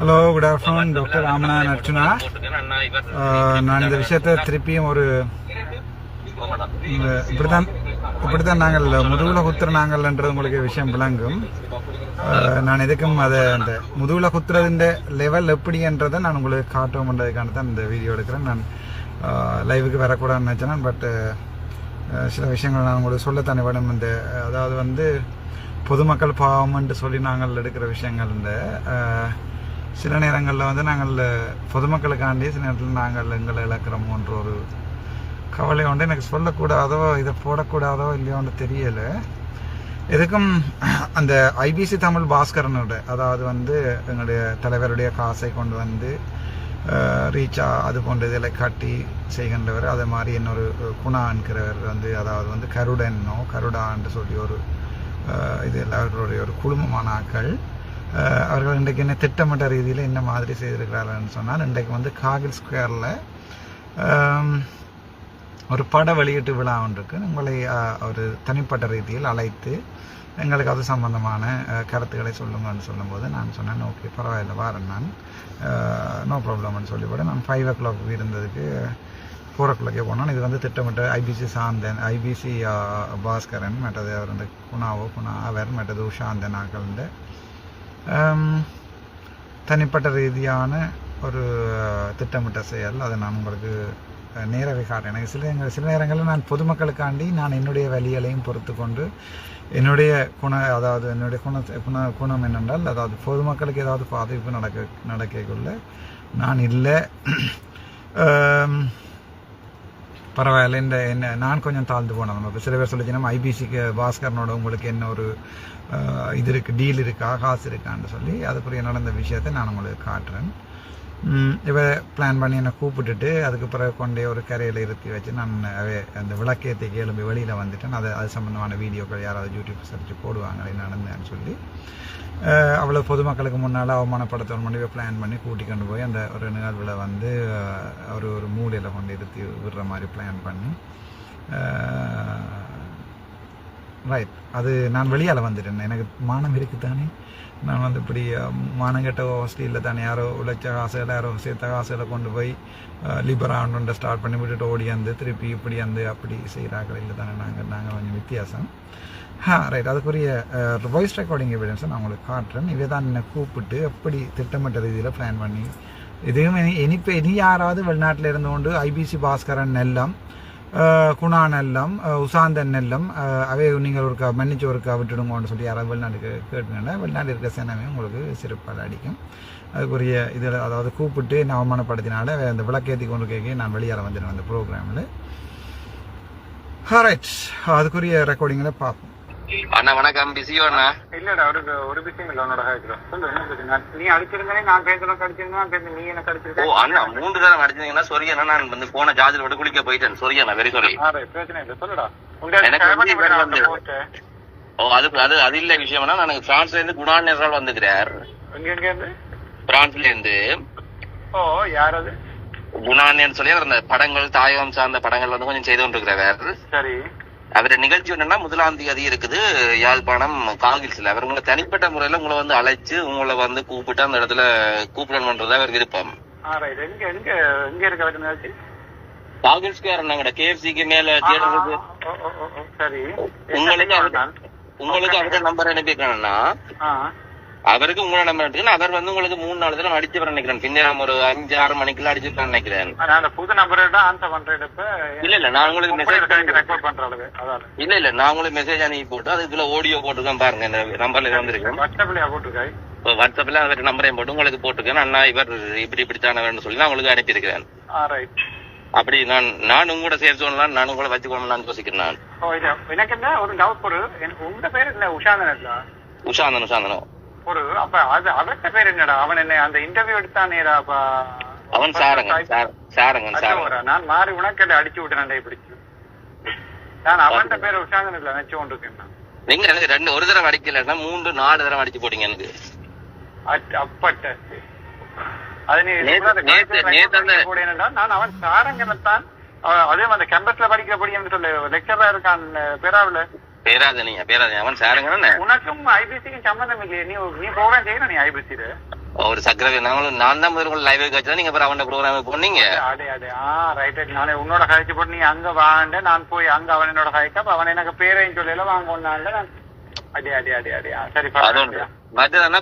Hello good afternoon doctor Ramanathan Archuna நான் இந்த விஷயத்தை திருப்பியும் ஒரு இப்படித்தான் இப்படித்தான் நாங்கள் முதுகுல குத்துற நாங்கள்ன்றது உங்களுக்கு விஷயம் விளங்கும். நான் எதுக்கும் அதை அந்த முதுகுல குத்துறதுன்ற லெவல் எப்படின்றதை நான் உங்களுக்கு காட்டுவோம்ன்றதுக்கான தான் இந்த வீடியோ எடுக்கிறேன். நான் லைவுக்கு வரக்கூடாதுன்னு நினச்சேன் பட் சில விஷயங்கள் நான் உங்களுக்கு சொல்லத்தானே வேணும். இந்த அதாவது வந்து பொதுமக்கள் பாவம்ன்ட்டு சொல்லி நாங்கள் எடுக்கிற விஷயங்கள் இந்த சில நேரங்களில் வந்து நாங்கள் பொதுமக்களுக்காண்டி சில நேரத்தில் நாங்கள் எங்களை இழக்கிறோமோன்ற ஒரு கவலை உண்டு. எனக்கு சொல்லக்கூடாதோ இதை போடக்கூடாதோ இல்லையோன்னு தெரியலை. எதுக்கும் அந்த ஐபிசி தமிழ் பாஸ்கரனோட அதாவது வந்து எங்களுடைய தலைவருடைய காசை கொண்டு வந்து ரீச்சா அது போன்ற இதில் காட்டி செய்கின்றவர். அதே மாதிரி இன்னொரு குணான்கிறவர் வந்து அதாவது வந்து கருடனோ கருடான்னு சொல்லி ஒரு இது அவர்களுடைய ஒரு குழுமமான ஆக்கள். அவர்கள் இன்றைக்கு என்ன திட்டமிட்ட ரீதியில் என்ன மாதிரி செய்திருக்கிறார்கள்னு சொன்னால் இன்றைக்கு வந்து காகில் ஸ்கொயரில் ஒரு பட வெளியீட்டு விழா ஒன்றுக்கு உங்களை ஒரு தனிப்பட்ட ரீதியில் அழைத்து எங்களுக்கு அது சம்பந்தமான கருத்துக்களை சொல்லுங்கன்னு சொல்லும்போது நான் சொன்னேன் ஓகே பரவாயில்ல வாரேன் நான். நோ ப்ராப்ளம்னு சொல்லிவிட. நான் ஃபைவ் ஓ கிளாக் இருந்ததுக்கு ஃபோர் ஓ கிளாக்கே போனோம் இது வந்து திட்டமிட்ட ஐபிசி சாந்தன் ஐபிசி பாஸ்கரன் மற்றது அவர் வந்து குணாவோ குணா அவர் மற்றது உஷாந்தன் ஆக்கள்ண்டு தனிப்பட்ட ரீதியான ஒரு திட்டமிட்ட செயல். அதை நான் உங்களுக்கு நேரவே காட்டுறேன். சில சில நேரங்களில் நான் பொதுமக்களுக்காண்டி நான் என்னுடைய வழிகளையும் பொறுத்து கொண்டு என்னுடைய குண அதாவது என்னுடைய குண குண குணம் என்னென்றால் அதாவது பொதுமக்களுக்கு ஏதாவது பாதிப்பு நடக்க நடக்கக்குள்ள நான் இல்லை. பரவாயில்ல. இந்த என்ன நான் கொஞ்சம் தாழ்ந்து போனேன். நம்ம சில பேர் சொல்லிச்சுன்னா ஐபிசிக்கு பாஸ்கரனோட உங்களுக்கு என்ன ஒரு இது இருக்குது டீல் இருக்கா காசு இருக்கான்னு சொல்லி அதுக்குரிய நடந்த விஷயத்தை நான் உங்களுக்கு காட்டுறேன். இவரை பிளான் பண்ணி என்னை கூப்பிட்டுட்டு அதுக்கு பிறகு கொண்டே ஒரு கரையில் இருத்தி வச்சு நான் அந்த விளக்கேற்றி எழும்பி வெளியில் வந்துட்டேன். அதை அது சம்மந்தமான வீடியோக்கள் யாராவது யூடியூப் சர்ச்சு போடுவாங்க நடந்தேன்னு சொல்லி அவ்வளோ பொதுமக்களுக்கு முன்னால் அவமானப்படத்தை ஒரு முடிவை பிளான் பண்ணி கூட்டி கொண்டு போய் அந்த ஒரு நிகழ்வில் வந்து ஒரு ஒரு மூலையில் கொண்டு இருத்தி விடுற மாதிரி பிளான் பண்ணி ரைட் அது நான் வெளியால் வந்துட்டேன். எனக்கு மானம் இருக்குதானே? நான் வந்து இப்படி கெட்ட மானங்கெட்ட ஹாஸ்டலில் தானே யாரோ உழைச்ச காசுகளை யாரோ சேர்த்த காசுகளை கொண்டு போய் லிபரான்னு ஸ்டார்ட் பண்ணி விட்டுட்டு ஓடி வந்து திருப்பி இப்படி வந்து அப்படி செய்கிறார்கள் இல்லை தானே நாங்கள் நாங்கள் கொஞ்சம் வித்தியாசம். ஆ ரைட் அதுக்குரிய வாய்ஸ் ரெக்கார்டிங் எவிடன்ஸை நான் உங்களுக்கு காட்டுறேன். இவை தான் என்னை கூப்பிட்டு எப்படி திட்டமிட்ட ரீதியில் பிளான் பண்ணி இதுவும் இனி இப்போ இனி யாராவது வெளிநாட்டில் இருந்து கொண்டு ஐபிசி பாஸ்கரன் எல்லாம் குணா நெல்லம் அஹ், உசாந்தன் நெல்லம் அவை நீங்கள் ஒருக்கா மன்னிச்சு ஒருக்கா விட்டுடுங்கன்னு சொல்லி யாராவது வெளிநாட்டுக்கு கேட்டுங்கன்னா வெளிநாடு இருக்கிற சேனமே உங்களுக்கு சிறப்பாக அடிக்கும். அதுக்குரிய இதில் அதாவது கூப்பிட்டு என்ன அவமானப்படுத்தினால அந்த விளக்கேற்றி கொண்டு கேட்க நான் வெளியேற வந்துடுவேன் அந்த ப்ரோக்ராமில் ரைட் அதுக்குரிய ரெக்கார்டிங்கில் பார்ப்போம். அண்ணா வணக்கம். பிஸியோ அண்ணா? இல்லடா ஒரு ஒரு விஷயம் இல்ல உன்னோட ஹாய்க்கிறோம் சொல்லு என்ன பிரச்சனை நீ அடிச்சிருந்தே நான் பேசுறோம் கடிச்சிருந்தேன் நான் பேசுறேன் நீ என்ன ஓ கடிச்சிருக்க? அண்ணா மூன்று தடவை அடிச்சீங்கன்னா சொரிய அண்ணா நான் வந்து போன சார்ஜில் விட்டு குளிக்க போயிட்டேன். சொரிய அண்ணா வெரி சாரி பிரச்சனை இல்ல சொல்லுடா. எனக்கு ஓ அது அது அது இல்ல விஷயம்னா நான் பிரான்ஸ்ல இருந்து குணாநேரால் வந்துக்கிறார். எங்க இருந்து? பிரான்ஸ்ல இருந்து. ஓ யார் அது? குணானேன்னு சொல்லி அந்த படங்கள் தாயகம் சார்ந்த படங்கள் வந்து கொஞ்சம் செய்து கொண்டிருக்கிறார். சரி. அவருடைய நிகழ்ச்சி என்னன்னா முதலாம் தேதி இருக்குது. யாழ்ப்பாணம் காகில்ஸ்ல அவர் உங்களை தனிப்பட்ட முறையில உங்களை வந்து அழைச்சு உங்களை வந்து கூப்பிட்டு அந்த இடத்துல கூப்பிடணும்ன்றது அவர் விருப்பம். காகில்ஸ்கார் நாங்கட கேஎஃப்சிக்கு மேல உங்களுக்கு அவரு- அவர்கிட்ட நம்பர் அனுப்பிக்கணும்னா அவருக்கு உங்களோட நம்பர் எடுத்துக்கணும். அவர் வந்து உங்களுக்கு மூணு நாலு தடவை அடிச்சு நினைக்கிறேன். பின்னேரம் ஒரு அஞ்சு ஆறு மணிக்குள்ள அடிச்சு நினைக்கிறேன். நான் அந்த புது நம்பர் தான் ஆன்சர் பண்றேன் இப்ப இல்ல இல்ல நான் உங்களுக்கு மெசேஜ் ரெக்கார்ட் பண்ற அளவு இல்ல இல்ல நான் உங்களுக்கு மெசேஜ் அனுப்பி போட்டு அதுக்குள்ள ஆடியோ போட்டுருக்கேன் பாருங்க இந்த நம்பர்ல வந்திருக்கேன் வாட்ஸ்அப்லயா போட்டிருக்காய்? இப்போ வாட்ஸ்அப்ல அவர் நம்பரையும் போட்டு உங்களுக்கு போட்டுருக்கேன் அண்ணா இவர் இப்படி இப்படித்தானவர்னு சொல்லி நான் உங்களுக்கு அனுப்பியிருக்கிறேன். அப்படி நான் நான் உங்களோட சேஃப் ஜோன்லாம் நான் உங்களை வச்சுக்கணும்னு யோசிக்கிறேன் நான். எனக்கு என்ன ஒரு டவுட் ஒரு எனக்கு உங்க பேர் என்ன உஷாந்தன் இல்ல உஷாந்தன் உஷாந்தனம் ஒரு அப்ப அது அவர்கிட்ட பேர் என்னடா? அவன் என்ன அந்த இன்டர்வியூ எடுத்தான் நேரா அப்ப அவன் சாரங்கன் சார் சாரங்கன் அது சாரங்கன் ஒரு, நான் மாறி உனக்கு அடிச்சு விட்டேன் பிடிச்சு. நான் அவன்கிட்ட பேர் உஷாந்தன் இல்ல நினைச்சு கொண்டு இருக்கேன். நீங்க எனக்கு ரெண்டு ஒரு தடவை அடிக்கலன்னா மூன்று நாலு தடவை அடிச்சு போட்டீங்க எனக்கு. அப்பட்ட. அது நீ அந்த அந்த- நான் அவன் சாரங்கனைத்தான் அவன் அதே மாதிரி கேம்பஸ்ல படிக்கிற படி என்று சொல்லு லெக்சரா இருக்கான் பேராவில. பேராதனியா பேராதனி. அவன் சாருங்க உனக்கும் ஐபிசிக்கும் சம்மந்தம் இல்லையே. நீ நீ ப்ரோக்ராம் செய்யணும் நீ ஐபிசில ஒரு சக்கரவை நாங்களும் நான் தான் முதல்ல லைவ் வச்சா நீங்க அப்புறம் அவன் ப்ரோக்ராம் போனீங்க? அடே அடே ஆ ரைட் ரைட் நானே உன்னோட கழிச்சு போட்டு நீ அங்க வாண்ட நான் போய் அங்க அவன் என்னோட கழிக்க அப்ப அவன் எனக்கு பேரையும் சொல்லல வாங்க ஒன்னாண்ட நான் அடே அடே அடே அடே. ஆ, சரி அது ஒன்று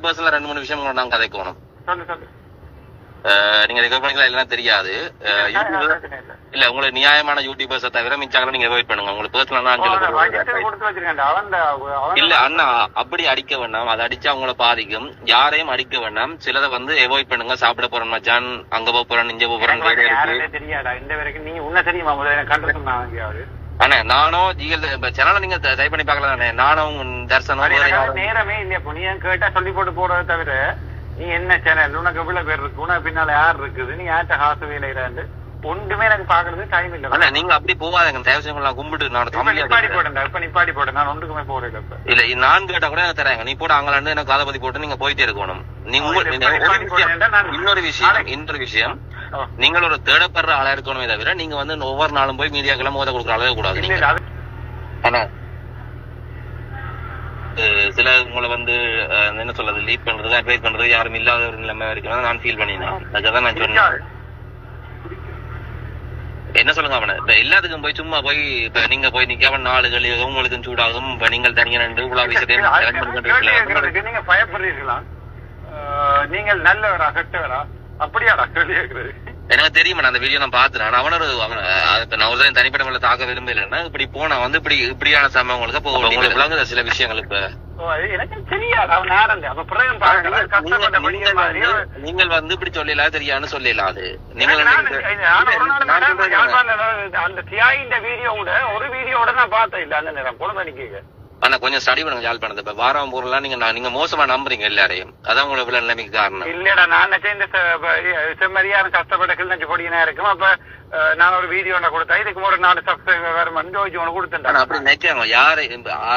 பர்சனலா ரெண்டு மூணு விஷயம் நாங்க கதைக்கணும் சொல்லு சொல்லு. நீங்க ரெக்கவர் பண்ணிக்கலாம் இல்லைன்னா தெரியாது. இல்ல. உங்களுக்கு நியாயமான யூடியூபர்ஸை தவிர மிச்சாங்கள நீங்க அவாய்ட் பண்ணுங்க. உங்களுக்கு பர்சனலா இல்ல அண்ணா அப்படி அடிக்க வேண்டாம். அதை அடிச்சா அவங்கள பாதிக்கும். யாரையும் அடிக்க வேண்டாம். சிலதை வந்து அவாய்ட் பண்ணுங்க. சாப்பிட போறேன் மச்சான். அங்க போக போறேன் இங்க போக போறேன் தெரியாதா? இந்த வரைக்கும் நீ உன்ன தெரியுமா முதல்ல? அண்ணா நானும் ஜிஎல் சேனலை நீங்க டைப் பண்ணி பார்க்கலாம் தானே நானும் தர்சனம் நேரமே இல்லையா நீ கேட்டா சொல்லி போட்டு போறதை தவிர நீ என்ன சேனல் உனக்கு எவ்வளவு பேர் இருக்கு. உனக்கு பின்னால யார் இருக்குது? நீ யார்கிட்ட காசு வேலையில ஒன்றுமே எனக்கு பாக்குறது டைம் இல்ல. அண்ணா நீங்க அப்படி போகாதீங்க தயவு செய்து நான் கும்பிட்டு நான் இப்ப நிப்பாடி தமிழ் போட்டேன் இப்ப நிப்பாடி போட்டேன். நான் ஒன்றுக்குமே போறேன் இப்ப. இல்ல நான் கேட்டா கூட எனக்கு தராங்க நீ போட அங்கலாண்டு எனக்கு பத்தி போட்டு நீங்க போயிட்டே இருக்கணும். நீங்க இல்ல, இன்னொரு விஷயம் இன்னொரு விஷயம். நீங்கள் ஒரு தேடப்படுற ஆளா இருக்கணுமே தவிர நீங்க வந்து ஒவ்வொரு நாளும் போய் மீடியாக்கெல்லாம் மோத கொடுக்குற அளவு கூடாது. இல்ல நீங்க இல்ல அது ஆனா அஹ் சில உங்களை வந்து என்ன சொல்றது லீட் பண்றது அட்வைஸ் பண்றது யாரும் இல்லாத ஒரு நிலைமை இருக்கிறத நான் ஃபீல் பண்ணினேன். அதுக்காக நான் சொன்னேன். என்ன சொல்லுங்க அவனை? இப்ப எல்லாத்துக்கும் போய் சும்மா போய் இப்ப நீங்க போய் நிக்காம நாலு கழிவு உங்களுக்கு சூடாகும் இப்ப நீங்கள் தனியா உலா கேள்வி கேட்கறதுக்கு நீங்க பயப்படுறீர்களா? அஹ், நீங்கள் நல்லவரா கெட்டவரா? அப்படியாடா கேள்வி எனக்கு தெரியும் நான் அந்த வீடியோ நான் பார்த்தேன். நான் அவனோட அவன இப்ப நான் ஒரு தனிப்பட்ட முறையில் தாக்க விரும்பலைன்னா இப்படி போனா வந்து இப்படி இப்படியான சம்பவங்களுக்கு அப்போ உங்களுக்கு விளங்குத சில விஷயங்கள் இப்ப? நீங்கள் மாதிரி. வந்து- நீங்கள் வந்து இப்படி சொல்லலாம் தெரியான்னு சொல்லலாம் அது. நீங்கள் அந்த தியாகின்ற வீடியோவோட ஒரு வீடியோட நான் பார்த்தேன் இல்ல அந்த நேரம் குழந்தை நிக்க ஆனா கொஞ்சம் ஸ்டடி பண்ணுங்க யாழ்ப்பாணத்தை. இப்ப வாரம் பொருள்லாம் நீங்க நான் நீங்க மோசமா நம்புறீங்க எல்லாரையும். அதான் உங்களுக்கு இவ்வளவு நிலைமைக்கு காரணம். இல்லடா நான் நினைச்சேன் இந்த செம்மறியாரும் கஷ்டப்பட்ட கிழங்கு பொடியினா இருக்கும்? அப்ப நான் ஒரு வீடியோ ஒன்று கொடுத்தேன். இதுக்கு ஒரு நாலு சப்ஸ்கிரைபர் வேற மஞ்சள் ஒன்று கொடுத்துட்டேன் அப்படி நினைக்காங்க யாரு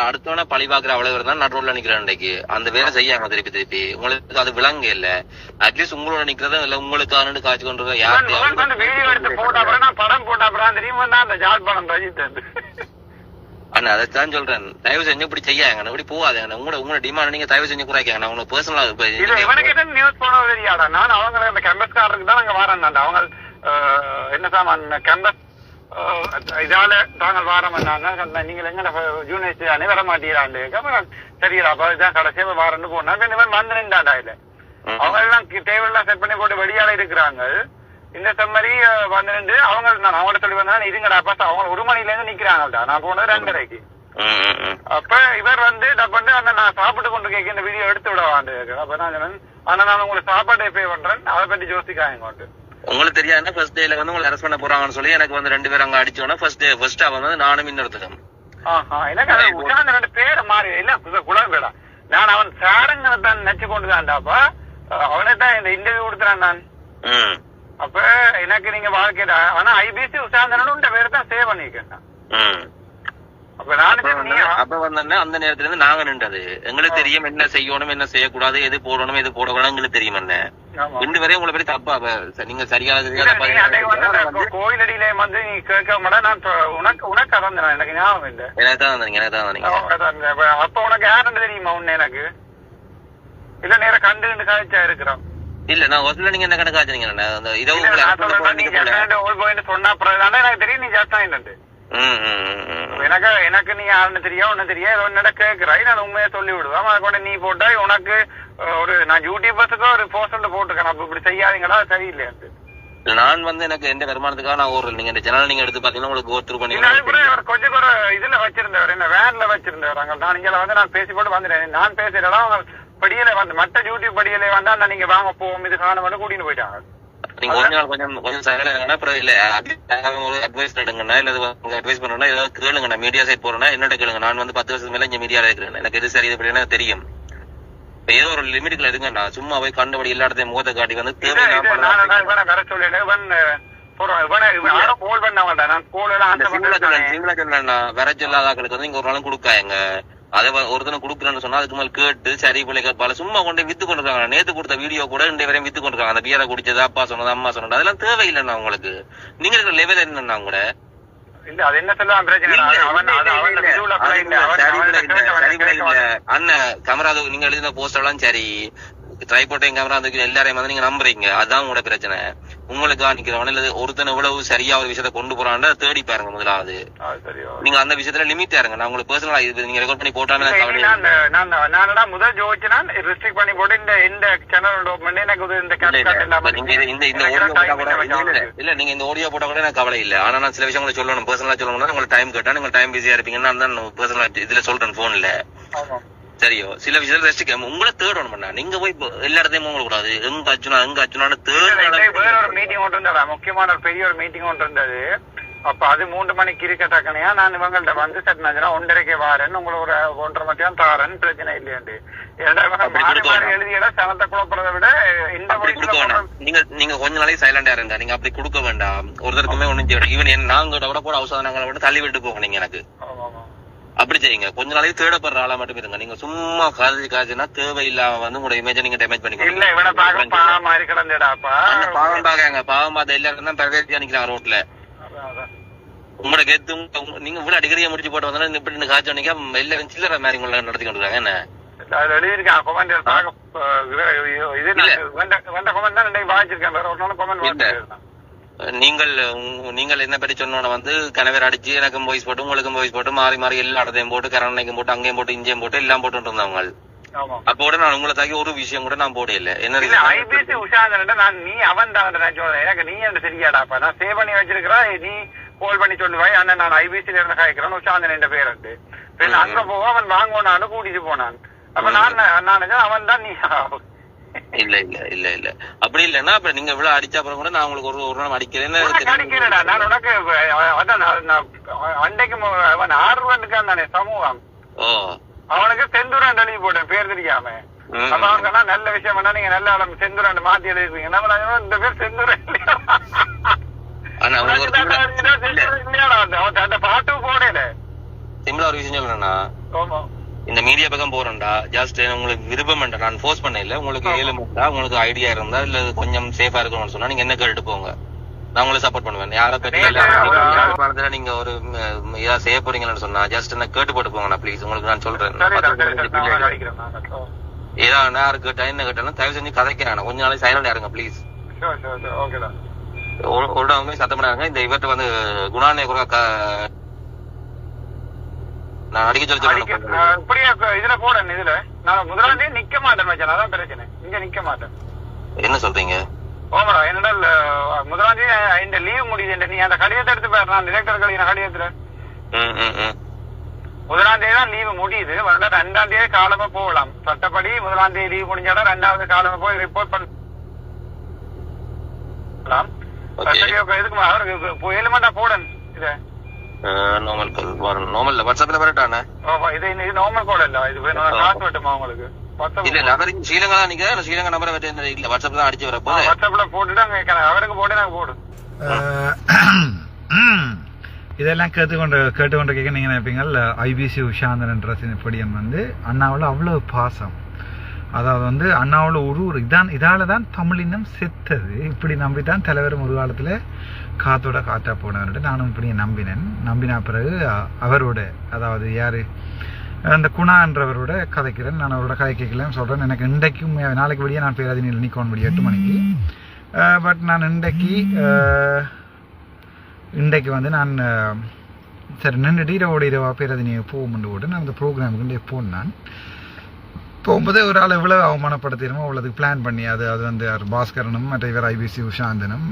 அடுத்தவன பழி பாக்குற அவ்வளவு தான் நடுவுல நிக்கிறேன் இன்னைக்கு அந்த வேலை செய்யாங்க திருப்பி திருப்பி. உங்களுக்கு அது விளங்க இல்ல. அட்லீஸ்ட் உங்களோட நிக்கிறதும் இல்ல உங்களுக்கு ஆனு காய்ச்சி கொண்டு யாரு வீடியோ எடுத்து போட்ட அப்புறம் நான் படம் போட்ட அப்புறம் தெரியுமா? அந்த ஜாழ்ப்பாணம் ரஜித் வந்து அண்ணா அதைத்தான் சொல்றேன். தயவு செஞ்சு இப்படி செய்யாங்க இப்படி போகாதீங்க உங்களோட உங்களோட டிமாண்ட் நீங்க தயவு செஞ்சு குறைக்காங்க நான் உங்களுக்கு பர்சனலா இவனுக்கு நியூஸ் போன தெரியாடா நான் அவங்க அந்த கேம்பஸ்காரருக்கு தான் அங்க வரேன் அவங்க என்ன சாமான் கேம்பஸ் இதால தாங்கள் வாரம் நீங்கள் எங்க யூனிவர்சிட்டி தானே வர மாட்டீராண்டு சரிடா அப்ப இதான் கடைசியா வாரன்னு போனா வந்து நின்றாடா இல்ல? அவங்க எல்லாம் டேபிள் எல்லாம் செட் பண்ணி போட்டு வெளியால இருக்கிறாங்க. இந்த செம்மறி அஹ், வந்து நின்று அவங்க நான் அவங்கள்ட்ட சொல்லி வந்தா இருங்கடா அப்ப அவங்க ஒரு மணில இருந்து நிக்கிறாங்கடா. நான் போனது ரெண்டரைக்கு. அப்ப இவர் வந்து நான் வந்து அந்த நான் சாப்பிட்டு கொண்டு கேட்க இந்த வீடியோ எடுத்து விட வாண்டு அப்ப நான் ஆனா நான் உங்களுக்கு சாப்பாடு பே பண்றேன். அதை பத்தி யோசிக்காங்க கொண்டு உங்களுக்கு தெரியாதுன்னா ஃபர்ஸ்ட் டேல வந்து உங்களை அரெஸ்ட் பண்ண போறாங்கன்னு சொல்லி எனக்கு வந்து ரெண்டு பேரும் அங்க அடிச்சோன்னா ஃபர்ஸ்ட் டே ஃபர்ஸ்ட் வந்து நானும் இன்னொருத்தரும். எனக்கு அது உஷாந்த ரெண்டு பேரை மாறி இல்ல கு- குழம்பேடா நான் அவன் சாருங்க தான் நினைச்சு கொண்டு தான்டாப்பா அவனை தான் இந்த இன்டர்வியூ கொடுத்துறான் நான். அப்ப எனக்கு நீங்க வாழ்க்கையில ஆனா ஐபிசி உஷாந்தனோட உண்ட பேரை தான் சேவ் பண்ணிருக்கேன் அப்ப நான் அப்ப வந்து- அந்த நேரத்துல இருந்து நாங்க நின்றது. எங்களுக்கு தெரியும் என்ன செய்யணும் என்ன செய்யக்கூடாது எது போடணும் எது போடக்கூடாது எங்களுக்கு தெரியும் என்ன. இன்று வரை உங்களை பத்தி தப்பா நீங்க கோ- கோயிலடியில வந்து நீ கேட்க மாட்டா நான் உனக்கு உனக்கு அறந்தேன் எனக்கு ஞாபகம் இல்ல. எனக்கு தான் வந்தீங்க எனக்கு தான் வந்தீங்க அப்ப உனக்கு யாருன்னு தெரியுமா உன்ன எனக்கு? இல்ல நேர கண்டு காய்ச்சா இருக்கிறோம் இல்ல நான் ஒரு நீங்க என்ன கணக்கு ஆச்சுங்க அந்த ன்னு சொன்னா தானே எனக்கு தெரியும் நீ ஜப்பான் இல்லைன்ட்டு. எனக்கு எனக்கு நீ யாருன்னு தெரியும் ஒன்னு தெரியும் ஏதோ ஒன்னு கேட்கிறாய் நான் உண்மையை சொல்லி விடுவேன். அதை கொண்டு நீ போட்டா உனக்கு ஒரு நான் யூடியூபர்ஸுக்கு ஒரு போஸ்ட் போட்டுக்கேன் அப்ப இப்படி செய்யாதீங்களா சரியில்லையாண்டு இல்ல, நான் வந்து எனக்கு எந்த வருமானத்துக்காக நான் ஒரு நீங்க இந்த சேனல் நீங்க எடுத்து பாத்தீங்கன்னா உங்களுக்கு கோத்ரூ பண்ணி கொஞ்சம் கூட இதுல வச்சிருந்தவர் என்ன வேன்ல வச்சிருந்தவர் அங்க நான் இங்க வந்து நான் பேசி போட்டு வந்துட்டேன். நான் பேசுறதா அவங்க படியில வந்து மற்ற யூடியூப் படியில வந்தா அந்த நீங்க வாங்க போவோம் இது காண வந்து கூட்டிட்டு போயிட்டாங்க. நீங்க கொஞ்ச நாள் கொஞ்சம் கொஞ்சம் சைலண்ட் அப்புறம் இல்ல அட்வைஸ் எடுங்கண்ணா இல்ல உங்க அட்வைஸ் பண்ணணும்னா ஏதாவது கேளுங்க நான் மீடியா சைட் போறேன்னா என்னட்ட கேளுங்க. நான் வந்து பத்து வருஷத்துக்கு மேல இங்க மீடியால இருக்கிறேன். எனக்கு எது சரி இது எப்படின்னு எனக்கு தெரியும். ஏதோ ஒரு லிமிட்டுக்குள்ள இருங்க நான் சும்மா போய் கண்டபடி எல்லா இடத்தையும் முகத்தை காட்டி வந்து இது தேவை இது வர சொல்லாதாக்களுக்கு வந்து இங்க ஒரு நாளும் கொடுக்காங்க அதை ஒருத்தனை கொடுக்குறேன்னு சொன்னா அதுக்கு மேல கேட்டு சரி பிள்ளை கேட்பால சும்மா கொண்டு வித்து கொண்டிருக்காங்க. நேத்து கொடுத்த வீடியோ கூட இன்றைய வரையும் வித்து கொண்டிருக்காங்க. அந்த பியரை குடிச்சது அப்பா சொன்னது அம்மா சொன்னது அதெல்லாம் தேவையில்லைண்ணா உங்களுக்கு. நீங்க இருக்கிற லெவல் என்னன்னா கூட இல்ல அது என்ன சொல்லுவான் பிரச்சனை. அண்ணன் கமராது நீங்க எழுதின போஸ்டர் எல்லாம் சரி. ட்ரைபோட்டையும் கேமரா வந்து எல்லாரையும் வந்து நீங்க நம்புறீங்க. அதான் உங்களோட பிரச்சனை. உங்களுக்கு நிக்கிறவன் இல்ல ஒருத்தன் இவ்வளவு சரியா ஒரு விஷயத்த கொண்டு போறான்னு தேடி பாருங்க முதலாவது. நீங்க அந்த விஷயத்துல லிமிட் இருங்க நான் உங்களுக்கு பர்சனலா இது நீங்க ரெக்கார்ட் பண்ணி போட்டாலும் முதல் ஜோதிச்சு நான் ரெஸ்ட்ரிக்ட் பண்ணி போட்டு இந்த இந்த சேனல் ஓபன் எனக்கு இந்த இந்த இந்த time போட்டா கூட இல்லை, நீங்க இந்த ஆடியோ போட்டா கூட எனக்கு கவலை இல்ல. ஆனா நான் சில விஷயம் உங்களுக்கு சொல்லணும் பர்சனலா சொல்லணும்னா உங்களுக்கு டைம் கேட்டா நீங்க டைம் பிஸியா இருப்பீங்கன்னா நான் பர்சனலா இதுல சொல்றேன் போன்ல. சரியோ சில விஷயத்துல ரெஸ்ட்ரிக்ட் உங்களை தேடணும் பண்ணா நீங்க போய் எல்லா இடத்தையும் போக கூடாது எங்க அச்சுனா எங்க அச்சுனான்னு இல்ல, வேற ஒரு மீட்டிங் ஒன்று இருந்ததா? முக்கியமான ஒரு பெரிய ஒரு மீட்டிங் ஒன்று இருந்தது. அப்ப அது மூன்று மணிக்கு இருக்க தக்கனையா? நான் இவங்கள்ட்ட வந்து நான் ஒன்றரைக்கு வாரேன் உங்களை ஒரு ஒன்றரை மணிக்கு தாரேன் பிரச்சனை இல்லையாண்டு. எழுதியடா சனத்தை குழப்பறதை விட இந்த நீங்க நீங்க கொஞ்ச நாளைக்கு சைலண்டா இருங்க. நீங்க அப்படி கொடுக்க வேண்டாம். ஒருத்தருக்குமே ஒண்ணும் ஈவன் நாங்க விட போட அவசரம் நாங்களை விட தள்ளி விட்டு நீங்க எனக்கு. அப்படி செய்யுங்க. கொஞ்ச நாளைக்கு தேடப்படுற ஆளா மட்டும் இருங்க. நீங்க சும்மா காதலி காய்ச்சினா தேவையில்லாம வந்து உங்களோட இமேஜ் நீங்க டேமேஜ் பண்ணிக்கலாம் பாவம் பாக்காங்க. பாவம் பார்த்த எல்லாரும் தான் பிரதேசியா நிக்கிறாங்க ரோட்ல. உங்களோட கெத்து நீங்க இவ்வளவு டிகிரியை முடிச்சு போட்டு வந்தா இப்படி காய்ச்சல் நிக்க எல்லாரும் சில்லற மாதிரி உங்களை நடத்தி கொண்டு இருக்காங்க என்ன? இல்ல. நீங்கள் நீங்கள் என்ன பற்றி சொன்னோட வந்து கணவர் அடிச்சு எனக்கும் வாய்ஸ் போட்டு உங்களுக்கும் வாய்ஸ் போட்டு மாறி மாறி எல்லா இடத்தையும் போட்டு கரணைக்கும் போட்டு அங்கேயும் போட்டு இங்கேயும் போட்டு எல்லாம் போட்டு இருந்தவங்க ஆமா. அப்ப கூட நான் உங்களை தாக்கி ஒரு விஷயம் கூட நான் போடல என்ன? IBC உஷாந்தன்ட்ட நான் நீ அவன் தான் சொல்றேன். எனக்கு நீ என்று தெரியாடாப்பா. நான் save பண்ணி வச்சிருக்கிறா, நீ call பண்ணி சொல்லுவாய், அண்ணன் நான் IBC ல இருந்து காய்க்கிறேன், உஷாந்தன் என்ற பேர் இருக்கு. அங்க போக அவன் வாங்குவானாலும் கூட்டிட்டு போனான். அப்ப. நான் நான் அவன் தான் நீ இல்ல இல்ல இல்ல இல்ல. அப்படி இல்லன்னா அப்ப நீங்க இவ்வளவு அடிச்ச அப்புறம் கூட நான் உங்களுக்கு ஒரு ஒரு நாள். அடிக்கிறேன்டா. நான் உனக்கு மு- அவன் ஆர்வம் இருக்கான் தானே சமூகம். ஓ. அவனுக்கு செந்தூரான் எழுதி போட்டேன் பேர் தெரியாம. அப்ப நல்ல விஷயம் பண்ணா நீங்க நல்ல இடம் செந்தூரான் மாத்தி எழுதிருக்கீங்க இந்த பேர் செந்தூரன் அவன் பாட்டு போடல. சிம்பிளா ஒரு விஷயம் சொல்றேன்னா இந்த மீடியா பக்கம் போறேன்டா. ஜஸ்ட் உங்களுக்கு விருப்பம் வேண்டாம் நான் ஃபோர்ஸ் பண்ண இல்ல. உங்களுக்கு. ஏழு இருந்தா உங்களுக்கு ஐடியா இருந்தா இல்ல கொஞ்சம் சேஃபா இருக்கணும்னு சொன்னா நீங்க என்ன கேட்டு போங்க? நான் உங்களை சப்போர்ட் பண்ணுவேன். யார பத்தி நேத்து இல்ல, ஒரு- யார படத்துல நீங்க ஒரு இதா செய்ய போறீங்கன்னு சொன்னா ஜஸ்ட் என்ன கேட்டு போட்டு போங்க ப்ளீஸ் உங்களுக்கு நான் சொல்றேன். ஏதாவது யாரு கேட்டா என்ன கேட்டாலும் தயவு செஞ்சு கதைக்க வேணாம். கொஞ்ச நாளைக்கு சைலண்டா இருங்க ப்ளீஸ் ஒரு சத்தம் பண்ணாங்க இந்த இவர்ட்ட வந்து குணானே கூட நான் அடிக்க சொல்லி சொல்றேன் இதுல போடணும் இதுல. நான் முதலாம் தேதி நிக்க மாட்டேன் மச்சான். அதான் பிரச்சனை. இங்க நிக்க மாட்டேன். என்ன சொல்றீங்க? ஓமடா என்னடா முதலாம் தேதி இந்த லீவ் முடியுது நீ அந்த கடிதத்தை எடுத்து பாரு. நான் டிரெக்டர் கழின கடிதத்துல. முதலாம் தேதி தான் லீவு முடியுது. வரல ரெண்டாம் தேதி காலமா போகலாம். சட்டப்படி முதலாம் தேதி லீவ் முடிஞ்சாலும் ரெண்டாவது காலமா போய் ரிப்போர்ட் பண்ணலாம் இதுக்கு அவருக்கு ஏழுமண்டா போடன் இத. நார்மல் கால் வரணும் நார்மல் வாட்ஸ்அப்ல வரட்டானே? ஓ, இது இது நார்மல் கோட் இல்ல. இது வேணும் காசு வெட்டுமா உங்களுக்கு? இல்ல இல்ல அவருக்கு ஸ்ரீலங்கா நான் ஸ்ரீலங்கா நம்பரை வச்சு என்ன இல்ல வாட்ஸ்அப் தான் அடிச்சு வரப்போ WhatsAppல போட்டுட்டு அங்க அவருக்கு போட்டு நாங்க போடு. இதெல்லாம் கேட்டுக்கொண்டு கேட்டுக்கொண்டு கேட்க நீங்கள் நினைப்பீங்க ஐபிசி உஷாந்தரன்ற சினிப்படியன் வந்து அண்ணாவில் அவ்வளோ பாசம். அதாவது வந்து அண்ணாவில் ஒரு ஒரு இதான் இதால தான் தமிழினம் செத்தது. இப்படி நம்பி தான் தலைவர் ஒரு காலத்தில் காத்தோட காத்தா போனவர்கிட்ட நானும் இப்படி நம்பினேன். நம்பின பிறகு அவரோட அதாவது யார் அந்த குணான்றவரோட கதைக்கிறேன். நான் அவரோட கதை கேட்கலன்னு சொல்கிறேன் எனக்கு இன்றைக்கும் நாளைக்கு விடிய நான் பேராதினியில் நிற்கணும் முடியும் எட்டு மணிக்கு. பட் நான் இன்றைக்கு இன்றைக்கு வந்து நான் சரி நின்று இரவோட இரவா பேரதினியை போகும்னு போட்டு நான் அந்த ப்ரோக்ராமுக்கு போனேன். போகும்போதே ஒரு ஆள் எவ்வளோ அவமானப்படுத்திடுமோ அவ்வளோதுக்கு பிளான் பண்ணி அது அது வந்து பாஸ்கரனும் மற்ற இவர் ஐபிசி உஷாந்தனும்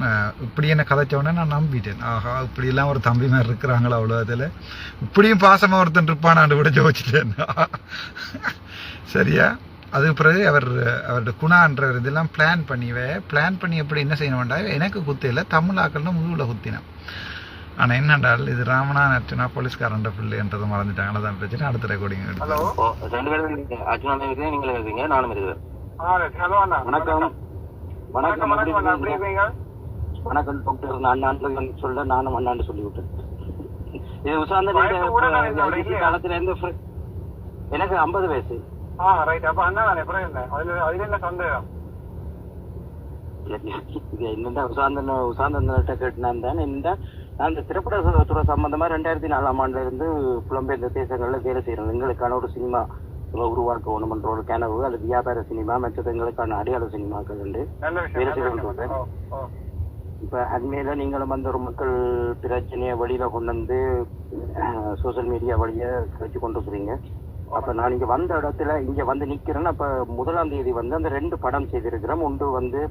இப்படி என்ன கதைச்சோடனே நான் நம்பிட்டேன். ஆஹா இப்படியெல்லாம் ஒரு தம்பி மாதிரி இருக்கிறாங்களோ அவ்வளோ அதில்? இப்படியும் பாசமாக ஒருத்தன் இருப்பானான்னு கூட ஜோதிச்சிட்டேன் சரியா? அதுக்கு பிறகு அவர் அவரோட குணான்றவர் இதெல்லாம் பிளான் பண்ணிவே பிளான் பண்ணி எப்படி என்ன செய்யணும்டா எனக்கு குத்தியில தமிழாக்கள்னு முதுகுல குத்தினேன். ஆனா என்னண்டால் இது ராமனா நச்சுனா போலீஸ்காரன் பிள்ளைன்றதை மறந்துட்டாங்களா தான் பிரச்சனை. அடுத்த ரெக்கார்டிங் ஹலோ? ரெண்டு பேரும் இருக்கீங்க. நீங்களும் நானும் இருக்கிறேன் ஹலோ அண்ணா. வணக்கம். வணக்கம். வணக்கம் எப்படி இருக்கீங்க? வணக்கம் டாக்டர். நான் அண்ணாண்டு சொல்ல நானும் சொல்லிவிட்டேன் இது உசாந்த? காலத்துல இருந்து எனக்கு ஐம்பது வயசு. ஆ ரைட் அப்ப அண்ணா நான் எப்படி இருந்தேன் அதுல அதுல என்ன சந்தேகம்? என்னடா உசாந்தன் உசாந்தன்கிட்ட கேட்டினா. இந்த இந்த திரைப்பட துறை சம்பந்தமா ரெண்டாயிரத்தி நாலாம் ஆண்டுல இருந்து புலம்பெயர்ந்த தேசங்கள்ல வேலை செய்யறோம் எங்களுக்கான ஒரு சினிமா உருவாக்க என்ற ஒரு கனவு அது வியாபார சினிமா மற்றது எங்களுக்கான அடையாள சினிமாக்கள் உண்டு வேலை ஓ. இப்ப அண்மையில நீங்களும் வந்து ஒரு மக்கள் பிரச்சனையை வெளியில கொண்டு வந்து சோசியல் மீடியா வழியா வச்சு கொண்டு இருக்கிறீங்க அப்ப நான் இங்க வந்த இடத்துல இங்க வந்து நிக்கிறேன்னு அப்ப முதலாம் தேதி வந்து அந்த ரெண்டு படம் செய்திருக்கிறோம். ஒன்று வந்து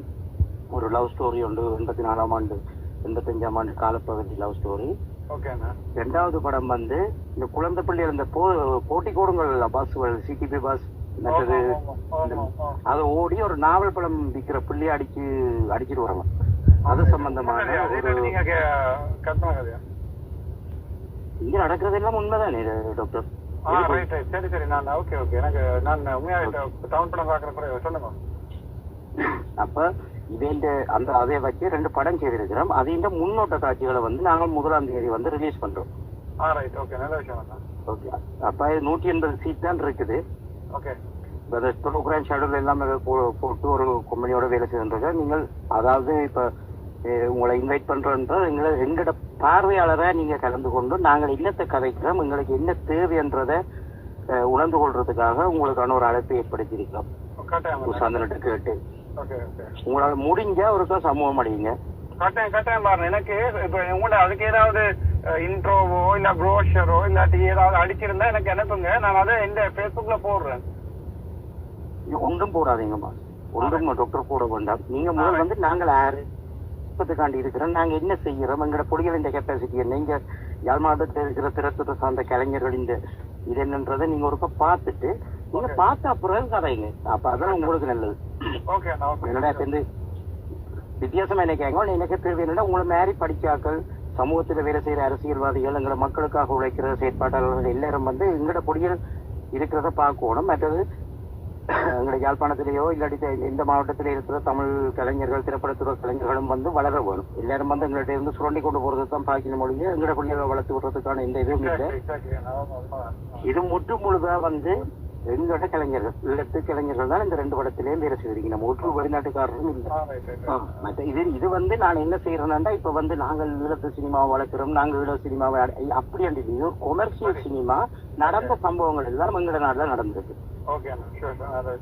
ஒரு லவ் ஸ்டோரி ஒன்று எண்பத்தி நாலாம் ஆண்டு. எண்பத்தஞ்சாம் ஆண்டு காலப்பகுதி லவ் ஸ்டோரி. ரெண்டாவது படம் வந்து இந்த குழந்தை பிள்ளைகள் இந்த போ போட்டி கூடங்கள் பாஸ்கள் சிடிபி பாஸ் மற்றது. அதை ஓடி ஒரு நாவல் படம் விற்கிற பிள்ளைய அடிச்சு அடிச்சிட்டு வராங்க அது சம்பந்தமான இங்க நடக்கிறதெல்லாம் உண்மைதானே டாக்டர் சரி சரி நான் ஓகே ஓகே எனக்கு நான் உண்மையாக டவுன் படம் பார்க்குற குறைய சொல்லுங்க. அப்ப இதே அந்த அதை வச்சு ரெண்டு படம் செய்திருக்கிறோம். அதிண்ட முன்னோட்ட காட்சிகளை வந்து நாங்கள் முதலாம் தேதி வந்து ரிலீஸ் பண்றோம். ஓகே நல்ல விஷயம் அண்ணா. ஓகே அப்ப நூற்றி எண்பது சீட் தான் இருக்குது. ஓகே இப்போ ப்ரோக்ராம் ஷெடியூல் எல்லாமே போட்டு ஒரு கம்பெனியோட வேலை செய்கின்ற நீங்கள் அதாவது இப்ப உங்களை இன்வைட் பண்றோன்ற எங்களை எங்களோட பார்வையாளரை நீங்க கலந்து கொண்டு நாங்கள் என்னத்தை கதைக்கிறோம் எங்களுக்கு என்ன தேவைன்றதை உணர்ந்து கொள்றதுக்காக உங்களுக்கான ஒரு அழைப்பை ஏற்படுத்தியிருக்கிறோம். உசாந்தனிட்ட கேட்டு. உங்களால முடிஞ்ச ஒருக்கா சமூகம் அடையுங்க கட்டாயம் கட்டாயம் பாருங்க. எனக்கு இப்ப உங்களோட அதுக்கு ஏதாவது இன்ட்ரோவோ இல்ல ப்ரோஷரோ இல்லாட்டி ஏதாவது அடிச்சிருந்தா எனக்கு அனுப்புங்க. நான் அதை இந்த ஃபேஸ்புக்ல போடுறேன். ஒன்றும் போடாதீங்கம்மா ஒன்றும் டாக்டர் போட வேண்டாம். நீங்க முதல் வந்து நாங்கள் யாரு? காண்டி இருக்கிறோம். நாங்க என்ன செய்யறோம்? எங்களோட பொடிகளின் கெப்பாசிட்டி என்ன? இங்க யாழ் மாவட்டத்தில் இருக்கிற திறத்துறை சார்ந்த கலைஞர்களின் இது என்னன்றதை நீங்க ஒருக்கா பார்த்துட்டு நீங்க பார்த்த அப்புறம் கதைங்க. அப்ப அதான் உங்களுக்கு நல்லது. என்னடா சேர்ந்து வித்தியாசம் என்ன கேட்க எனக்கு தேவை என்னன்னா உங்களை மாதிரி படிச்சாக்கள் சமூகத்துல வேலை செய்யற அரசியல்வாதிகள் எங்களை மக்களுக்காக உழைக்கிற செயற்பாட்டாளர்கள் எல்லாரும் வந்து எங்களோட பொடிகள் இருக்கிறத பார்க்கணும். மற்றது எங்களை யாழ்ப்பாணத்திலேயோ இல்லாட்டி இந்த மாவட்டத்திலே இருக்கிற தமிழ் கலைஞர்கள் திரைப்படத்துறை கலைஞர்களும் வந்து வளர வேணும். எல்லாரும் வந்து எங்கள்கிட்ட இருந்து சுரண்டி கொண்டு போறது தான் பார்க்கணும் மொழியே எங்களோட பிள்ளைகளை வளர்த்து விடுறதுக்கான எந்த இதுவும் இல்லை. இது முற்று முழுதா வந்து எங்களோட கலைஞர்கள் ஈழத்து கலைஞர்கள் தான் இந்த ரெண்டு படத்திலேயும் வேலை செய்திருக்கீங்க. நம்ம ஒற்று வெளிநாட்டுக்காரரும் இல்லை. இது இது வந்து நான் என்ன செய்யறேன்னா இப்ப வந்து நாங்கள் ஈழத்து சினிமாவை வளர்க்கிறோம் நாங்கள் ஈழ சினிமாவை அப்படி அந்த இது ஒரு கொமர்ஷியல் சினிமா. நடந்த சம்பவங்கள் எல்லாம் எங்களோட நாட்டுல நடந்திருக்கு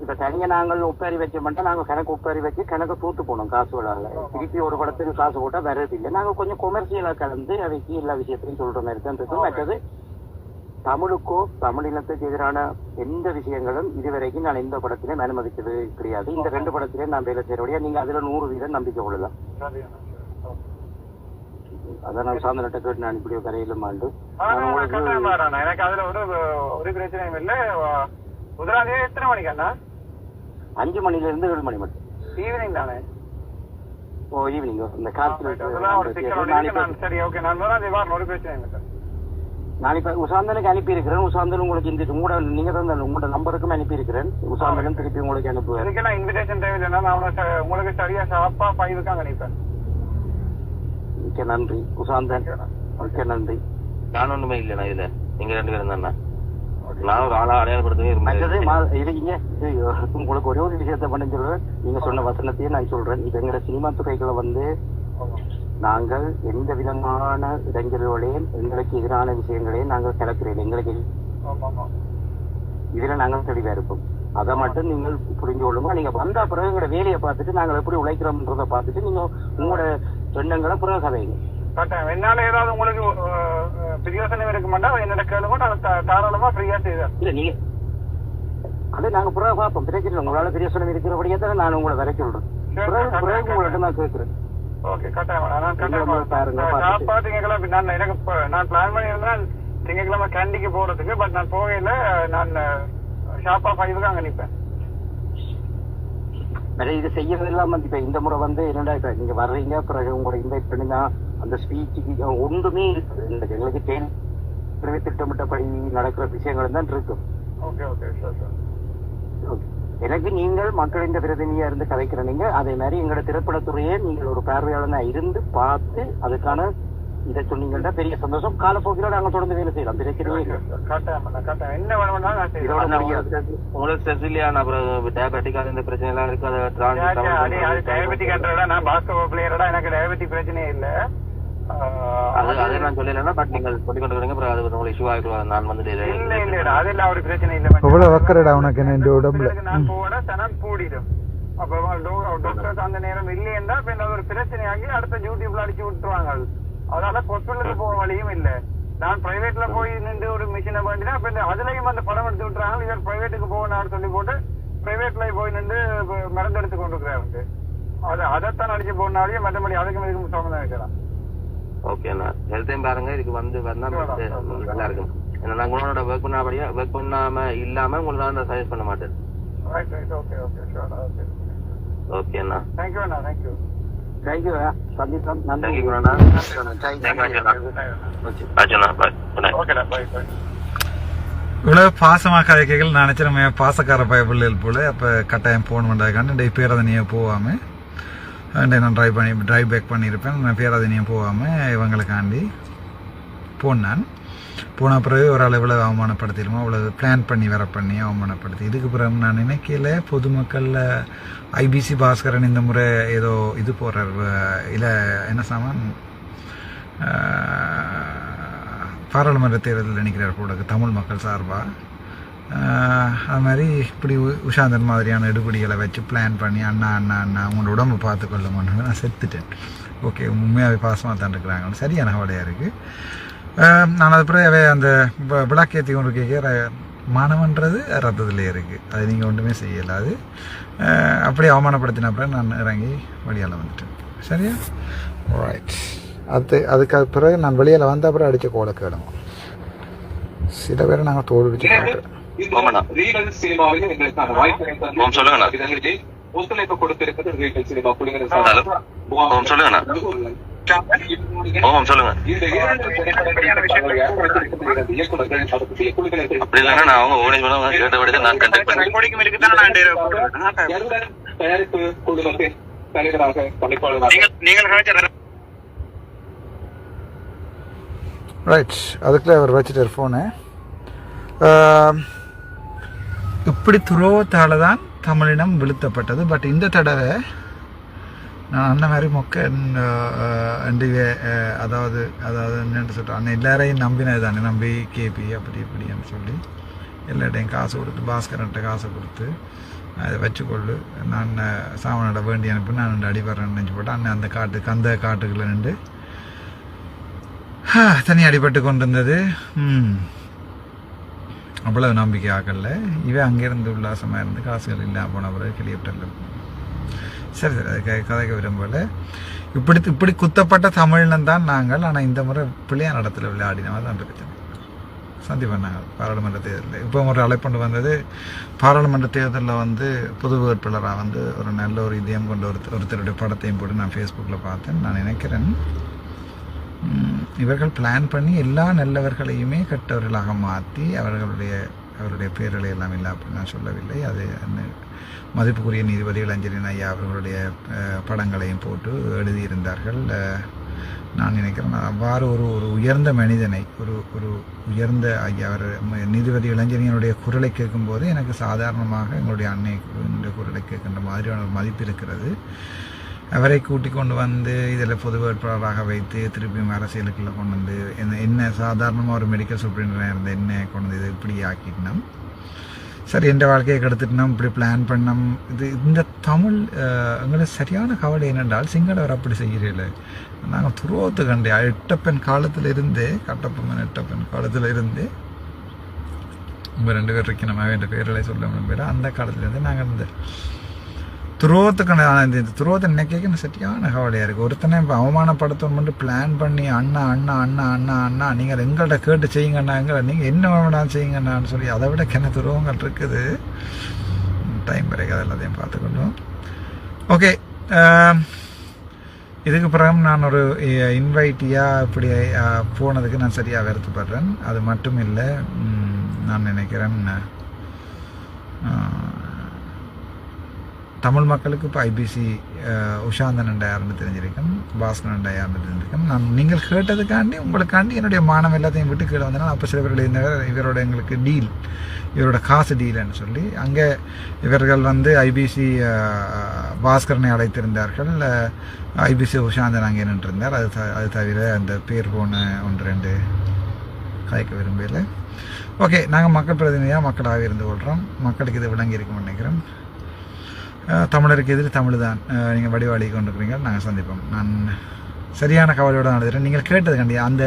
இப்ப தனியா நாங்கள் ஒப்பாரி வச்ச மட்டும் நாங்க கணக்கு ஒப்பாரி வச்சு கணக்கு தூத்து போனோம் காசுகளால திருப்பி ஒரு படத்துக்கு காசு போட்டா வர்றது இல்லை. நாங்க கொஞ்சம் கொமர்ஷியலா கலந்து அதைக்கு எல்லா விஷயத்தையும் சொல்ற மாதிரி தான் இருக்கும் மற்றது தமிழுக்கோ தமிழ் இனத்துக்கு எதிரான எந்த விஷயங்களும் இதுவரைக்கும் நான் எந்த படத்திலையும் அனுமதிச்சது கிடையாது. இந்த ரெண்டு படத்திலையும் நான் வேலை செய்யறபடியா நீங்க அதுல நூறு வீதம் நம்பிக்கை கொள்ளலாம். அதான் நான் சார்ந்த நட்ட கேட்டு நான் இப்படி கரையிலும் ஆண்டு. எனக்கு அதுல ஒரு ஒரு பிரச்சனையும் இல்ல. முதலாம் தேதி எத்தனை மணிக்கு அண்ணா? அஞ்சு மணில இருந்து ஏழு மணி மட்டும். ஈவினிங் தானே? ஓ ஈவினிங் இந்த அதெல்லாம் ஒரு சரி ஓகே நான் முதலாம் தேதி வரணும் ஒரு பிரச்சனையும் இல்லை நான் இப்ப உசாந்தனுக்கு அனுப்பி இருக்கிறேன் உசாந்தன் உங்களுக்கு இந்த உங்களோட நீங்க தான் உங்களோட நம்பருக்கும் அனுப்பி இருக்கிறேன் உசாந்தனும் திருப்பி உங்களுக்கு அனுப்புவேன். இதுக்கெல்லாம் இன்விடேஷன் தேவையில்லைன்னா நான் உங்களுக்கு சரியா ஷார்ப்பா ஃபைவுக்கு அங்க நிற்பேன் மிக்க நன்றி உசாந்தன் மிக்க நன்றி. நான் ஒண்ணுமே இல்லைண்ணா இதுல. நீங்க ரெண்டு பேரும் தானே? நான் ஒரு ஆளா அடையாளப்படுத்தவே இருந்தேன் உங்களுக்கு ஒரே ஒரு விஷயத்த பண்ண சொல்றேன். நீங்க சொன்ன வசனத்தையே நான் சொல்றேன். இது எங்களோட சினிமா துறைகளை வந்து நாங்கள் எந்த விதமான இடைஞ்சல்களையும் எங்களுக்கு எதிரான விஷயங்களையும் நாங்கள் கலக்கிறோம் எங்களுக்கு இதுல நாங்கள் தெளிவா இருப்போம். அதை மட்டும் நீங்கள் புரிஞ்சு கொள்ளுங்க. நீங்க வந்த பிறகு எங்களோட வேலையை பார்த்துட்டு நாங்கள் எப்படி உழைக்கிறோம்ன்றத பார்த்துட்டு நீங்க உங்களோட எண்ணங்களை பிறகு கதைங்க என்னால ஏதாவது உங்களுக்கு பிரயோசனம் இருக்க மாட்டா என்னோட கேளுங்க நான் தாராளமா ஃப்ரீயா செய்தேன். இல்ல நீங்க அது நாங்க பிறகு பார்ப்போம் பிரச்சனை உங்களால பெரிய சொன்ன இருக்கிறபடியே தான் நான் உங்களை வர சொல்றேன். பிறகு நான் கேட்கிறேன் ஓகே கட்டாயம். பாருங்க, திங்கக்கிழமை நான் எனக்கு நான் பிளான் பண்ணியிருந்தேன் திங்கக்கிழமை கேண்டிக்கு போறதுக்கு பட் நான் போகையில நான் ஷார்ப்பா ஃபைவுக்கு அங்க நிப்பேன். வேற இது செய்யறது இல்லாம இப்ப இந்த முறை வந்து என்னடா இப்ப நீங்க வர்றீங்க பிறகு உங்களை இன்வைட் பண்ணுங்க. அந்த ஸ்பீச்சுக்கு ஒன்றுமே இருக்குது. எங்களுக்கு தேவை திட்டமிட்டபடி நடக்கிற விஷயங்கள் தான் இருக்கும் okay okay sure sure Okay. எனக்கு நீங்கள் மக்களின் பிரதிநிதியா இருந்து கதைக்கிற நீங்க அதே மாதிரி எங்களோட திரைப்படத்துறையே நீங்கள் ஒரு பார்வையாளனா இருந்து பார்த்து அதுக்கான இதை சொன்னீங்கன்னா பெரிய சந்தோஷம். காலப்போக்கில நாங்க தொடர்ந்து வேலை செய்யலாம். பிரச்சனையே இல்லை. உங்களுக்கு செசிலியா அப்புறம் டயபெட்டிக் இந்த பிரச்சனை எல்லாம் இருக்கு அதை டயபெட்டிக் நான் பாஸ்கெட் பிளேயரடா எனக்கு டயபெட்டிக் பிரச்சனையே இல்ல. அது அதை நான் சொல்லலைன்னா பட் நீங்கள் சொல்லிக் கொண்டிருக்கீங்க அப்புறம் அது உங்களுக்கு இஷ்யூ ஆகிட்டு நான் வந்து இல்ல இல்ல அதெல்லாம் ஒரு பிரச்சனை இல்ல எவ்வளவு வக்கரடா உனக்கு என்ன இந்த உடம்புல? நான் போட சனம் கூடிடும் அப்ப டாக்டர்ஸ் அந்த நேரம் இல்லையென்றா இப்ப இந்த ஒரு பிரச்சனையாகி அடுத்த யூடியூப்ல அடிச்சு விட்டுருவாங்க அதனால ஹாஸ்பிட்டலுக்கு போக வழியும் இல்ல. நான் பிரைவேட்ல போய் நின்று ஒரு மிஷினை பண்ணினா அப்ப அதுலயும் அந்த படம் எடுத்து விட்டுறாங்க. இவர் பிரைவேட்டுக்கு போகணும்னு சொல்லி போட்டு பிரைவேட்ல போய் நின்று மருந்து எடுத்து கொண்டு இருக்கிறாரு அது அதைத்தான் அடிச்சு போனாலே மற்றபடி அதுக்கும் இதுக்கும் சம்மந்தம் வைக்கலாம் ஓகேண்ணா ஹெல்த்தையும் பாருங்க. இதுக்கு வந்து வந்தா நல்லா இருக்கும். ஏன்னா நான் உங்களோட ஒர்க் பண்ணாபடியா ஒர்க் பண்ணாம இல்லாம உங்களுக்கு நான் சஜஸ்ட் பண்ண மாட்டேன். Right right okay okay sure okay ஓகேண்ணா தேங்க்யூ அண்ணா. தேங்க்யூ தேங்க்யூ சந்திப்போம் நன்றி. குணாண்ணா அர்ஜுனா பாய் குட் நைட் ஓகேடா பை பை இவ்வளவு பாசமா கதைக்கைகள். நான் நினைச்சிருமே பாசக்கார பயப்பிள்ளைகள் போல. அப்போ கட்டாயம் போன் பண்ணுறதுக்காண்டு டே பேரதனியை போகாம. டே நான் ட்ரைவ் பண்ணி ட்ரைவ் பேக் பண்ணியிருப்பேன். நான் பேரதனியை போகாமல் இவங்களுக்காண்டி போனான் போன பிறகு ஒரு அளவில் இவ்வளவு அவமானப்படுத்திடுமோ அவ்வளவு பிளான் பண்ணி வர பண்ணி அவமானப்படுத்தி. இதுக்கு பிறகு நான் நினைக்கல பொதுமக்களில் ஐபிசி பாஸ்கரன் இந்த முறை ஏதோ இது போடுறார். இல்லை என்ன சாமான்? பாராளுமன்ற தேர்தலில் நினைக்கிறார் கூட தமிழ் மக்கள் சார்பாக அது மாதிரி இப்படி உ- உஷாந்தன் மாதிரியான எடுபடிகளை வச்சு பிளான் பண்ணி அண்ணா அண்ணா அண்ணா உங்களோட உடம்பு பார்த்துக்கொள்ளுமான்னு நான் செத்துட்டேன். ஓகே உண்மையாகவே பாசமாக தான் இருக்கிறாங்கன்னு சரியான கவலையாக இருக்குது நான் அது பிறகு அந்த வ- விளக்கேற்றி கொண்டு கேட்க மனம்ன்றது ரத்தத்திலே இருக்குது அது நீங்கள் ஒன்றுமே செய்யலை அது அப்படியே அவமானப்படுத்தின அப்புறம் நான் இறங்கி வழியால் வந்துட்டேன். சரியா? ரைட் அது அதுக்கு பிறகு நான் வெளியில் வந்த அப்புறம் அடித்த கோலை கேளுங்க. சில பேரை நாங்கள் தோல் அடிச்சு காட்டுறோம் ரீகல் சினிமாவிலும் எங்களுக்கான சொல்லுங்கண்ணா. இதற்கு ஒத்துழைப்பு கொடுத்திருக்கிறது ரீகல் சினிமா. ஓம் சொல்லுங்க. தயாரிப்பு குழுமத்தின் தலைவராக பணிப்பாளராக ரைட் அதுக்குள்ளே அவர் வச்சுட்டார் ஃபோனு இப்படி துரோகத்தால் தான் தமிழினம் விழுத்தப்பட்டது. பட் இந்த தடவை நான் அந்த மாதிரி மொக்க அண்டிகை அதாவது அதாவது என்னென்னு சொல்கிறேன் அண்ணன் எல்லாரையும் நம்பினது தானே. நம்பி கேபி அப்படி இப்படின்னு சொல்லி எல்லாட்டையும் காசு கொடுத்து பாஸ்கரன்ட்ட காசு கொடுத்து அதை வச்சுக்கொள்ளு நான் சாமனோட வேண்டி அனுப்பி நான் ரெண்டு அடிபடுறேன்னு நினச்சி போட்டு அண்ணன் அந்த காட்டுக்கு அந்த காட்டுக்குள்ளே நின்று தனி அடிபட்டு கொண்டு இருந்தது அவ்வளவு நம்பிக்கை ஆக்கல இவன் அங்கேருந்து உல்லாசமாக இருந்து காசுகள் இல்லாமல் போன பிறகு கிளியப்டரில் சரி சரி அது க- கதைக்க விரும்பல இப்படி இப்படி குத்தப்பட்ட தமிழ்னு தான் நாங்கள். ஆனால் இந்த முறை பிள்ளையார் இடத்துல விளையாடினவா தான் பிரச்சனை. சந்தி பண்ணாங்க பாராளுமன்ற தேர்தலில். இப்போ ஒரு அழைப்பண்டு வந்தது. பாராளுமன்ற தேர்தலில் வந்து புது வேட்பாளராக வந்து ஒரு நல்ல ஒரு இதயம் கொண்ட ஒருத்தர் ஒருத்தருடைய படத்தையும் போட்டு நான் ஃபேஸ்புக்கில் பார்த்தேன். நான் நினைக்கிறேன். இவர்கள் பிளான் பண்ணி எல்லா நல்லவர்களையுமே கெட்டவர்களாக மாற்றி அவர்களுடைய அவருடைய பேர்களை எல்லாம் இல்லை அப்படின்னு நான் சொல்லவில்லை. அது அந்த மதிப்புக்குரிய நீதிபதி இளஞ்சலின் ஐயா அவர்களுடைய படங்களையும் போட்டு எழுதியிருந்தார்கள். நான் நினைக்கிறேன் அவ்வாறு ஒரு ஒரு உயர்ந்த மனிதனை ஒரு ஒரு உயர்ந்த ஐயா அவர் நீதிபதி இளஞ்சலியனுடைய குரலை கேட்கும்போது எனக்கு சாதாரணமாக எங்களுடைய அன்னைடைய குரலை கேட்கின்ற மாதிரியான ஒரு மதிப்பு இருக்கிறது. அவரை கூட்டி கொண்டு வந்து இதில் பொது வேட்பாளராக வைத்து திருப்பியும் அரசியலுக்குள்ளே கொண்டு வந்து என்ன என்ன சாதாரணமாக ஒரு மெடிக்கல் சூப்ரிண்டராக இருந்த என்ன கொண்டு வந்து இது இப்படி ஆக்கிட்டோம் சரி எந்த வாழ்க்கையை கெடுத்துட்டோம் இப்படி பிளான் பண்ணோம் இது இந்த தமிழ் அஹ், எங்களுக்கு சரியான கவலை என்னென்றால் சிங்களவர் அப்படி செய்கிறீர்கள். நாங்கள் துருவத்து கண்டே எட்டப்பன் காலத்தில் இருந்தே கட்டப்பம்மன் எட்டப்பன் காலத்தில் இருந்து உங்கள் ரெண்டு பேர் இருக்கணும் என்ற பேரில் சொல்ல முடியல அந்த காலத்துலேருந்து நாங்கள் இந்த துரோகத்துக்கான இந்த இந்த துரோகத்தை நினைக்க சரியான கவலையாக இருக்குது ஒருத்தனை இப்போ அவமானப்படுத்தணும் மட்டும் பிளான் பண்ணி அண்ணா அண்ணா அண்ணா அண்ணா அண்ணா நீங்கள் எங்கள்கிட்ட கேட்டு செய்யுங்கண்ணா நீங்கள் என்ன வேணாலும் செய்யுங்கண்ணான்னு சொல்லி அதை விட கிண துரோகங்கள் இருக்குது. டைம் வரைக்கும் அது எல்லாத்தையும் பார்த்துக்கணும். ஓகே இதுக்கு பிறகு நான் ஒரு இன்வைட்டியாக இப்படி போனதுக்கு நான் சரியாக வருத்தப்படுறேன். அது மட்டும் இல்லை நான் நினைக்கிறேன் தமிழ் மக்களுக்கு இப்போ ஐபிசி உஷாந்தன் என்ற யாருன்னு தெரிஞ்சிருக்கும் பாஸ்கரன் என்ற யாருன்னு தெரிஞ்சிருக்கும் நான் நீங்கள் கேட்டதுக்காண்டி உங்களுக்காண்டி என்னுடைய மானம் எல்லாத்தையும் விட்டு கீழே வந்தனால் அப்போ சில இவர்கள் இருந்தவர் இவரோட எங்களுக்கு டீல் இவரோட காசு டீல்னு சொல்லி அங்கே இவர்கள் வந்து ஐபிசி பாஸ்கரனை அழைத்திருந்தார்கள் ஐபிசி உஷாந்தன் அங்கே நின்றிருந்தார் அது த- அது தவிர அந்த பேர் போன ஒன்று ரெண்டு கலைக்க விரும்பல ஓகே நாங்கள் மக்கள் பிரதிநிதியாக மக்களாக இருந்து கொள்கிறோம் மக்களுக்கு இது விளங்கி இருக்கும்னு நினைக்கிறோம் தமிழருக்கு எதிர் தமிழ் தான் நீங்கள் வடிவாளி கொண்டிருக்கிறீங்க. நாங்கள் சந்திப்போம். நான் சரியான கவலையோடு நடத்துகிறேன் நீங்கள் கேட்டது கண்டியா அந்த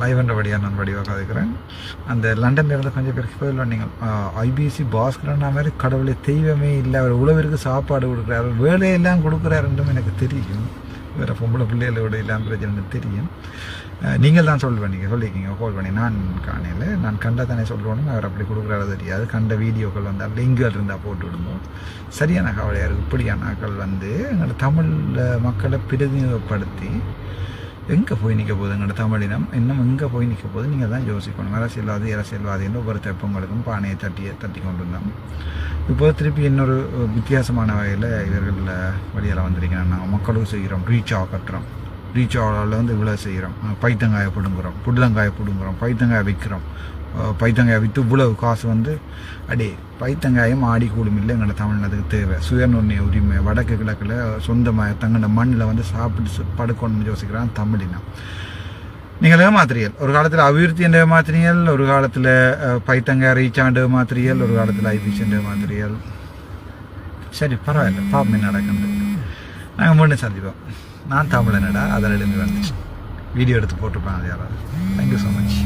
லைவ் வழியாக நான் வடிவாக கதைக்கிறேன். அந்த லண்டன்ல இருந்து கொஞ்சம் பேருக்கு போயிடலாம் நீங்கள். ஐபிசி பாஸ்கரன் மாதிரி கடவுளை தெய்வமே இல்லை. அவர் உழவிற்கு சாப்பாடு கொடுக்குறாரு. வேலையெல்லாம் கொடுக்குறாருன்றும் எனக்கு தெரியும். வேறு பொம்பளை பிள்ளைகளோட எல்லாம் பிரச்சனை தெரியும். நீங்கள் தான் சொல்லுவேன் நீங்கள் சொல்லியிருக்கீங்க. கால் பண்ணி நான் காணையில் நான் கண்ட தானே அவர் அப்படி கொடுக்குறாரு தெரியாது. கண்ட வீடியோக்கள் வந்தால் லிங்குகள் இருந்தால் போட்டு விடுவோம். சரியான கவலையாக இருக்குது இப்படியான ஆக்கள் வந்து எங்களோட தமிழ் மக்களை பிரதிநிதிப்படுத்தி எங்கே போய் நிற்க போகுது எங்களோட தமிழினம்? இன்னும் எங்கே போய் நிற்க போகுது? நீங்கள் தான் யோசிக்கணும். அரசியல்வாதி அரசியல்வாதின்னு ஒவ்வொரு தெப்பங்களுக்கும் பானையை தட்டி தட்டி கொண்டு வந்தோம். இப்போ திருப்பி இன்னொரு வித்தியாசமான வகையில் இவர்களில் வழியில் வந்திருக்கிறேன் நாங்கள் மக்களுக்கு செய்கிறோம். ரீச் கட்டுறோம். ரீச் ஆவில் வந்து இவ்வளோ செய்கிறோம் பைத்தங்காயை பிடுங்குறோம். புடலங்காயை பிடுங்குறோம். பைத்தங்காயை விற்கிறோம் பைத்தங்காயை விற்று இவ்வளவு காசு வந்து அடே பைத்தங்காயும் ஆடி கூடும் இல்லை எங்களை தமிழ்நாட்டுக்கு தேவை. சுயநுண்ணிய உரிமை வடக்கு கிழக்கில் சொந்தமாக தங்களோட மண்ணில் வந்து சாப்பிட்டு படுக்கணும்னு யோசிக்கிறான் தமிழினம். நீங்கள் ஏமாத்திரியல் ஒரு காலத்தில் அபிவிருத்தி என்ற ஏமாத்திரியல் ஒரு காலத்தில் பைத்தங்காய் ரீச் ஆண்டு ஏமாத்திரியல் ஒரு காலத்தில் ஐபிசி என்ற ஏமாத்திரியல் சரி பரவாயில்ல பாப்பமே நடக்குது. நாங்கள் மீண்டும் சந்திப்போம். நான் தமிழனடா அதில் எழுந்து வந்துச்சு வீடியோ எடுத்து போட்டுருப்பேன் அது யாராவது. Thank you so much